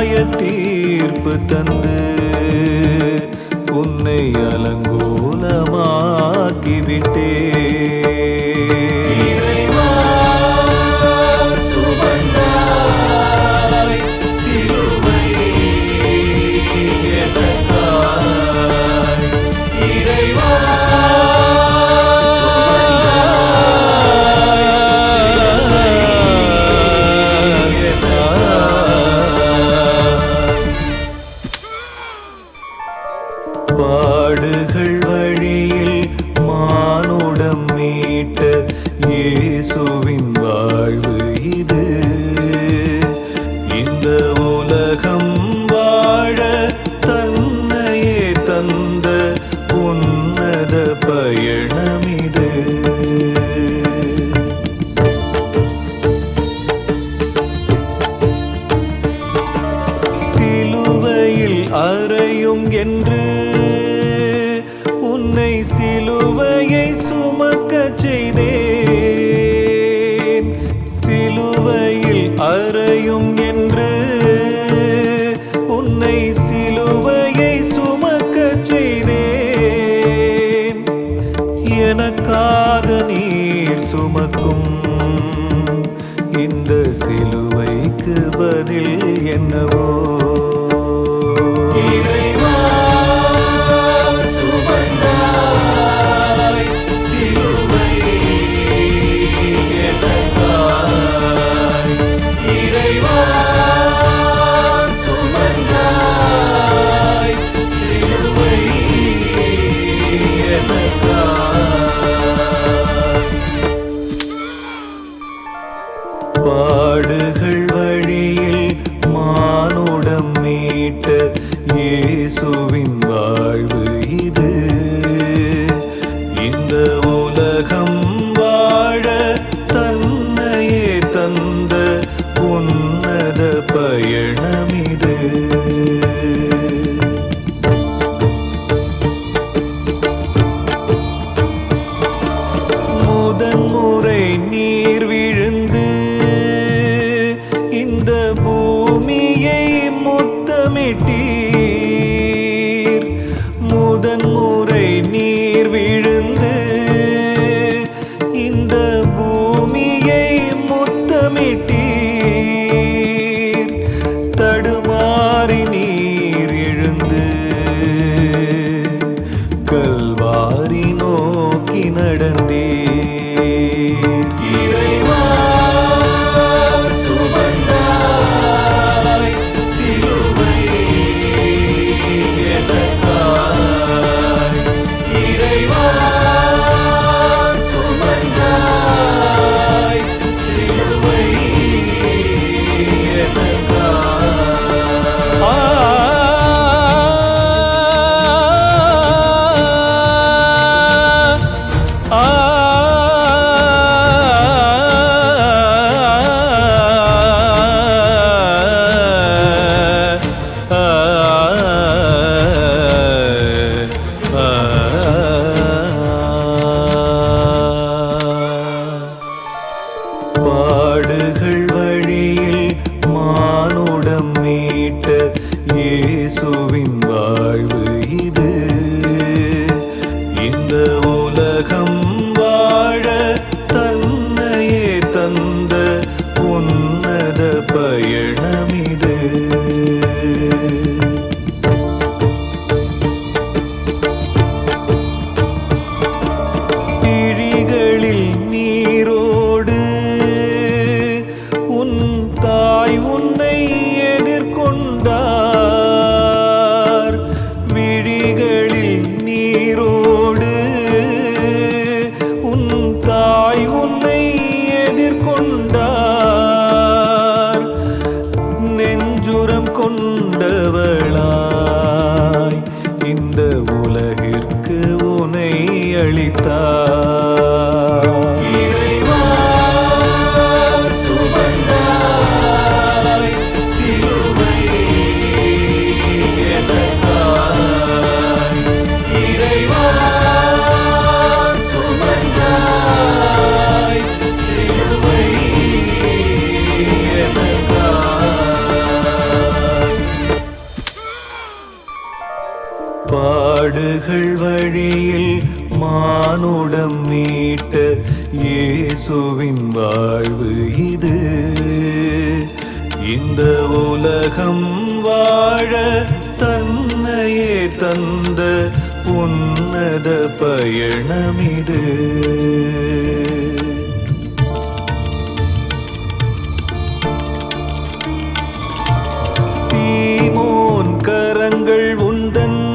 நியாய தீர்ப்பு தந்து உன்னை அலங்கோலமாக்கிவிட்டேன். tình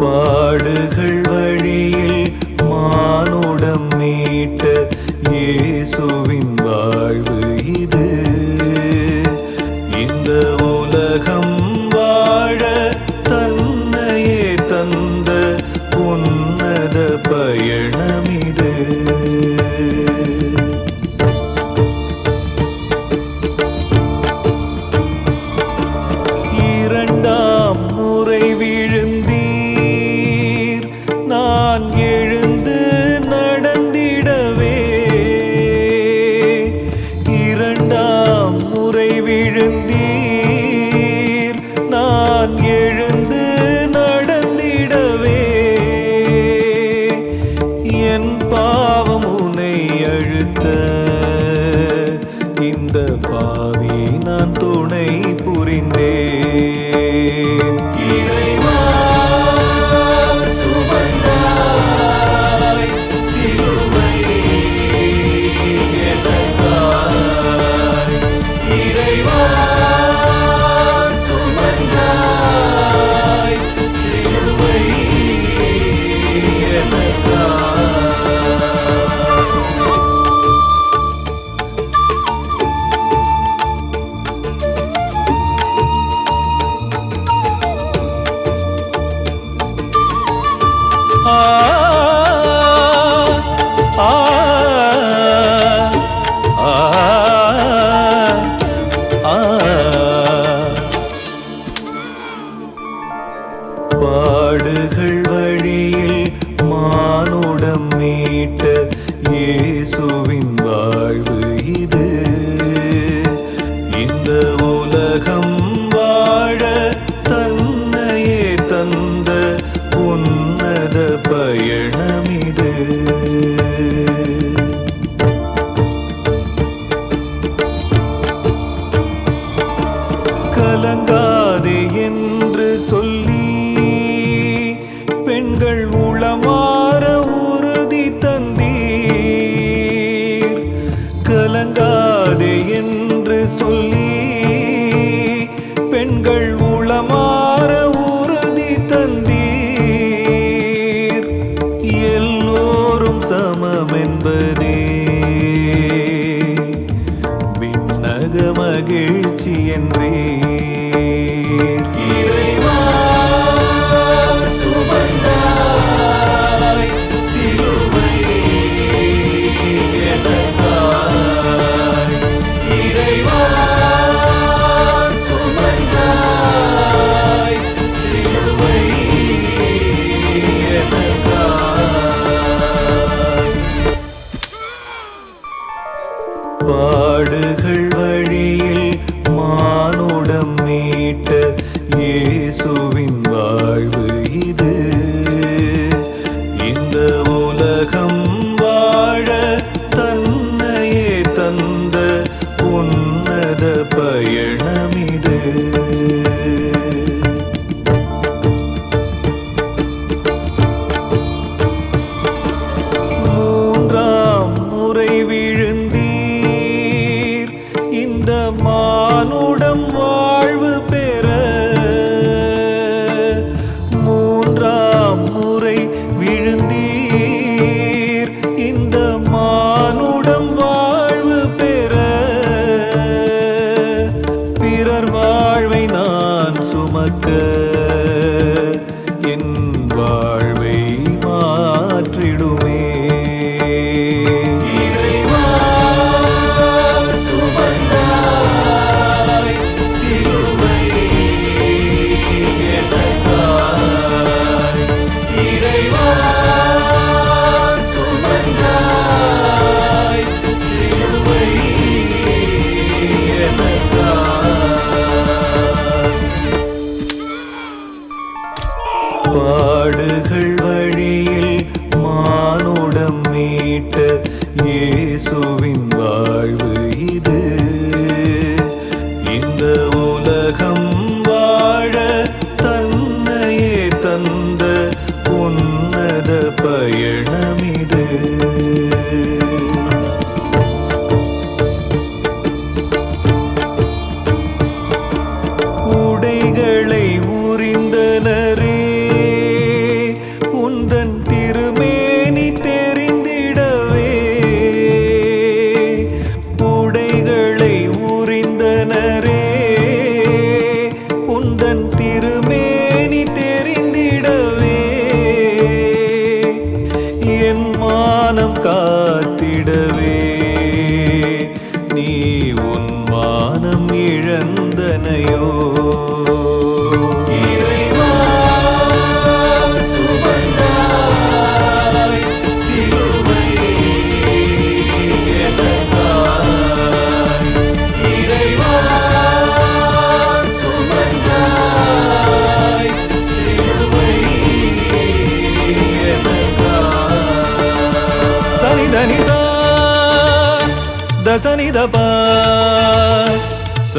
பாடுகள் வழியில் மானுடம் மீட்ட பாடுகள் வழியில் மானுடம் நீட்ட இயேசுவே.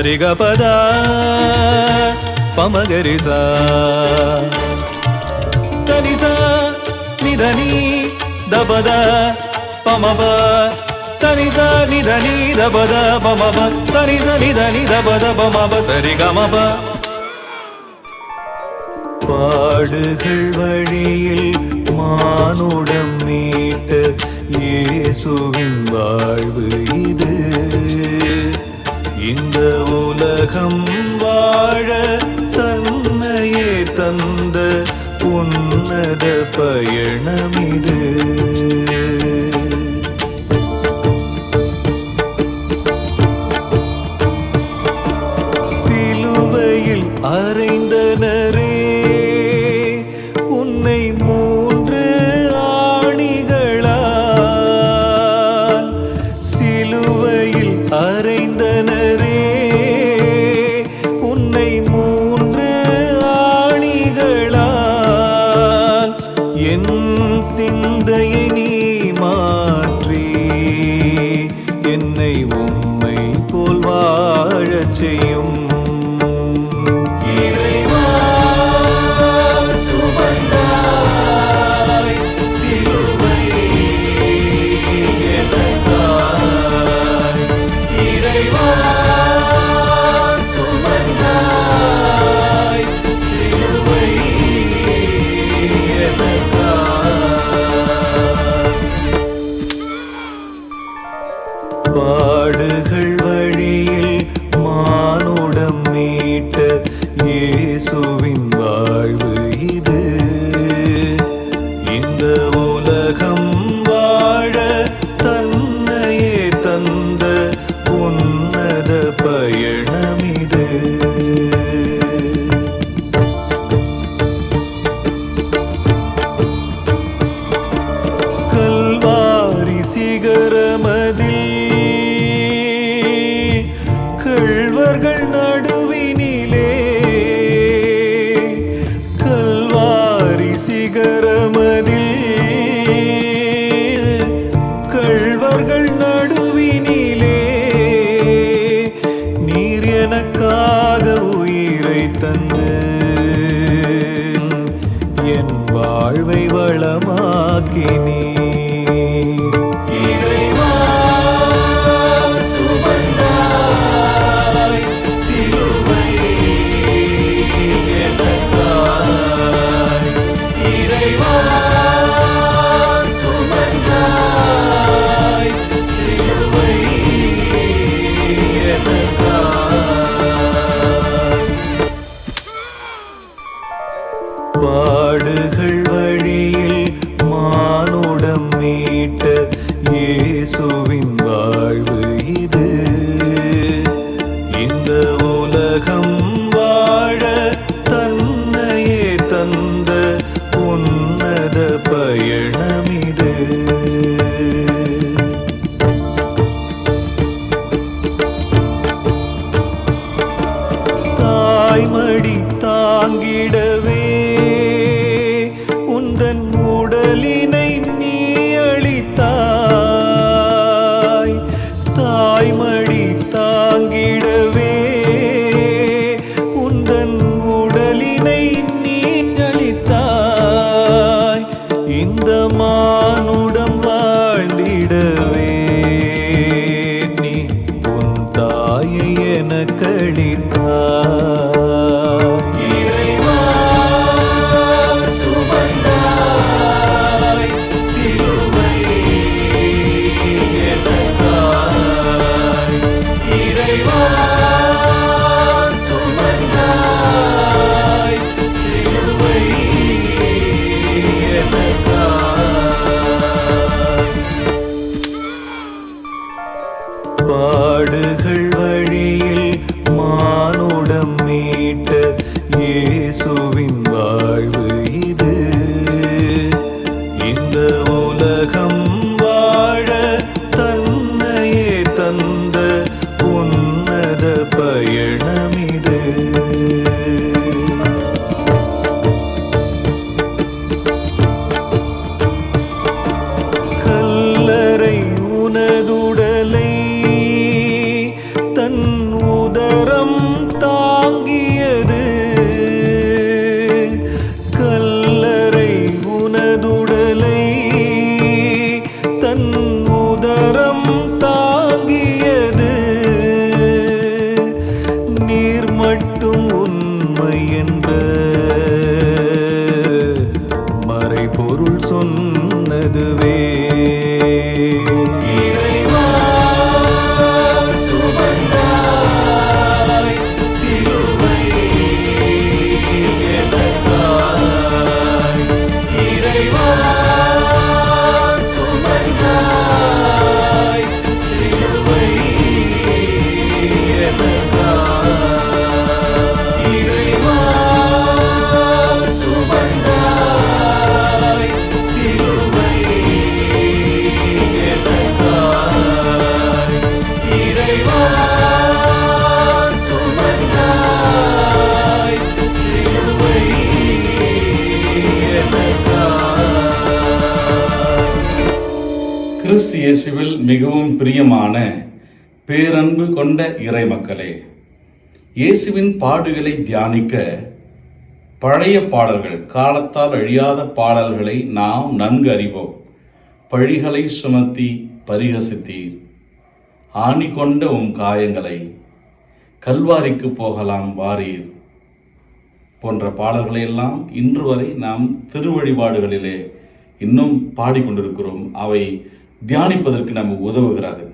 சரிகபதா பமகரிசா. தனிசா நிதனி தபத பமப. సని సని ధని దబ దబ మబ సని సని ధని దబ దబ మబ సరి గమబ பாடுகள் வழியில் மானோ உலகம் வாழ தன்னையே தந்த உன்னத பயணமிது சிந்தையை நீ மாற்றி. என்னை உம்மை போல் வாழச் செய்யும் வாங்கிட. அன்பு கொண்ட இறை மக்களே இயேசுவின் பாடுகளை தியானிக்க பழைய பாடல்கள் காலத்தால் அழியாத பாடல்களை நாம் நன்கு அறிவோம். பழிகளை சுமத்தி பரிகசித்தீர். ஆணி கொண்ட உம் காயங்களை கல்வாரிக்கு போகலாம் வாரீர். போன்ற பாடல்களை எல்லாம் இன்று வரை நாம் திருவழிபாடுகளிலே இன்னும் பாடிக்கொண்டிருக்கிறோம். அவை தியானிப்பதற்கு நமக்கு உதவுகிறது.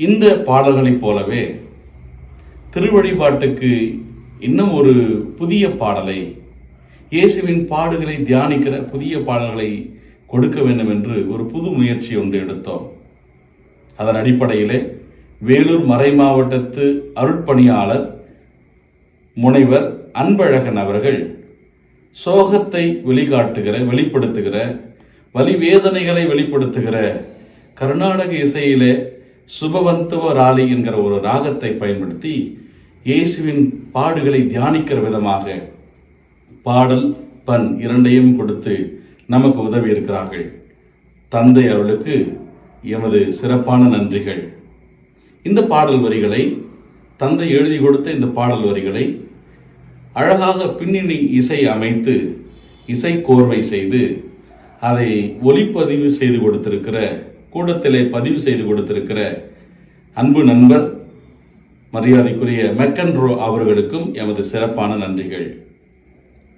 இந்த பாடல்களைப் போலவே திருவழிபாட்டுக்கு இன்னும் ஒரு புதிய பாடலை இயேசுவின் பாடுகளை தியானிக்கிற புதிய பாடல்களை கொடுக்க வேண்டும் என்று ஒரு புது முயற்சி ஒன்று எடுத்தோம். அதன் அடிப்படையிலே வேலூர் மறை மாவட்டத்து அருட்பணியாளர் முனைவர் அன்பழகன் அவர்கள் சோகத்தை வெளிக்காட்டுகிற வெளிப்படுத்துகிற வலிவேதனைகளை வெளிப்படுத்துகிற கர்நாடக இசையிலே சுபவந்தவ ராலி என்கிற ஒரு ராகத்தை பயன்படுத்தி இயேசுவின் பாடுகளை தியானிக்கிற விதமாக பாடல் பண் இரண்டையும் கொடுத்து நமக்கு உதவி இருக்கிறார்கள். தந்தை அவளுக்கு எமது சிறப்பான நன்றிகள். இந்த பாடல் வரிகளை தந்தை எழுதி கொடுத்த இந்த பாடல் வரிகளை அழகாக பின்னணி இசை அமைத்து இசை கோர்வை செய்து அதை ஒலிப்பதிவு செய்து கொடுத்திருக்கிற கூடத்திலே பதிவு செய்து கொடுத்திருக்கிற அன்பு நண்பர் மரியாதைக்குரிய மெக்கன்ரோ அவர்களுக்கும் எமது சிறப்பான நன்றிகள்.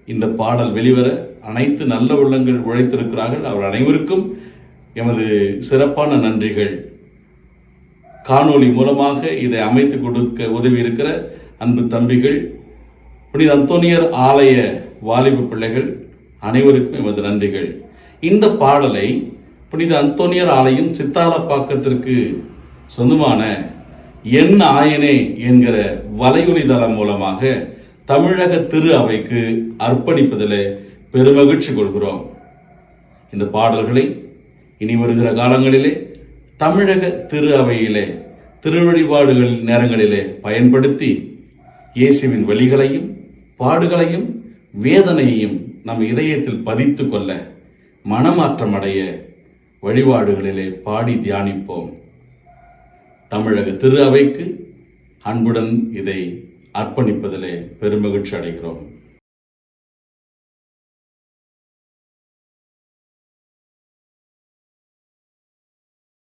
இந்த பாடல் வெளிவர அனைத்து நல்ல உள்ளங்கள் உழைத்திருக்கிறார்கள். அவர் அனைவருக்கும் எமது சிறப்பான நன்றிகள். காணொளி மூலமாக இதை அமைத்து கொடுக்க உதவி இருக்கிற அன்பு தம்பிகள் புனித அந்தோனியர் ஆலய வாலிப பிள்ளைகள் அனைவருக்கும் எமது நன்றிகள். இந்த பாடலை புனித அந்தோனியர் ஆலயம் சித்தாலப்பாக்கத்திற்கு சொந்தமான என் ஆயனே என்கிற வலையொலி தளம் மூலமாக தமிழக திரு அவைக்கு அர்ப்பணிப்பதில் பெருமகிழ்ச்சி கொள்கிறோம். இந்த பாடல்களை இனி வருகிற காலங்களிலே தமிழக திரு அவையிலே திருவழிபாடுகள் நேரங்களிலே பயன்படுத்தி இயேசுவின் வழிகளையும் பாடுகளையும் வேதனையையும் நம் இதயத்தில் பதித்து கொள்ள மனமாற்றம் அடைய வழிபாடுகளிலே பாடி தியானிப்போம். தமிழக திரு அவைக்கு அன்புடன் இதை அர்ப்பணிப்பதிலே பெருமகிழ்ச்சி அடைகிறோம்.